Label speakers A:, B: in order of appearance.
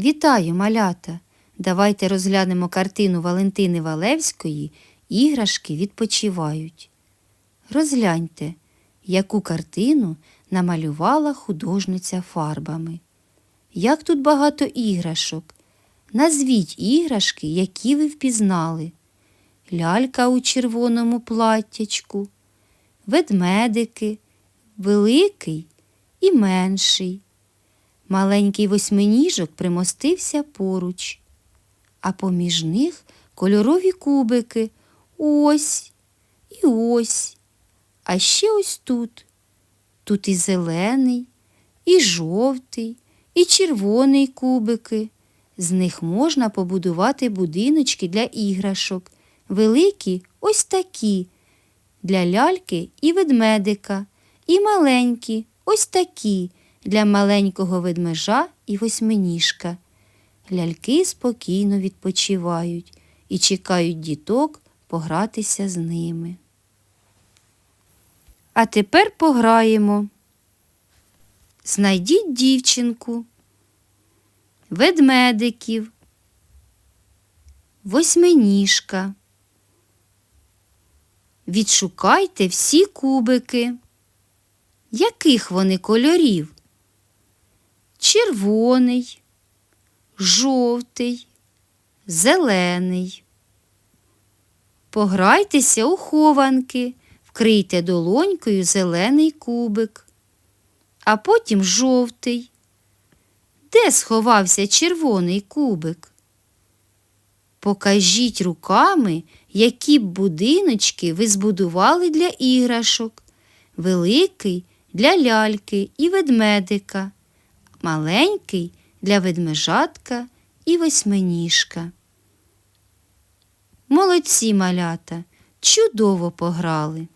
A: Вітаю, малята! Давайте розглянемо картину Валентини Валевської Іграшки відпочивають. Розгляньте, яку картину намалювала художниця фарбами. Як тут багато іграшок. Назвіть іграшки, які ви впізнали. Лялька у червоному платтячку, ведмедики, великий і менший. Маленький восьминіжок примостився поруч, а поміж них кольорові кубики ось і ось. А ще ось тут. Тут і зелений, і жовтий, і червоний кубики. З них можна побудувати будиночки для іграшок. Великі ось такі, для ляльки і ведмедика, і маленькі ось такі для маленького ведмежа і восьминіжка. Ляльки спокійно відпочивають і чекають діток погратися з ними. А тепер пограємо. Знайдіть дівчинку, ведмедиків, восьминіжка. Відшукайте всі кубики. Яких вони кольорів? Червоний, жовтий, зелений. Пограйтеся у хованки, вкрийте долонькою зелений кубик, а потім жовтий. Де сховався червоний кубик? Покажіть руками, які б будиночки ви збудували для іграшок. Великий для ляльки і ведмедика, маленький для ведмежатка і восьминіжка. Молодці малята, чудово пограли.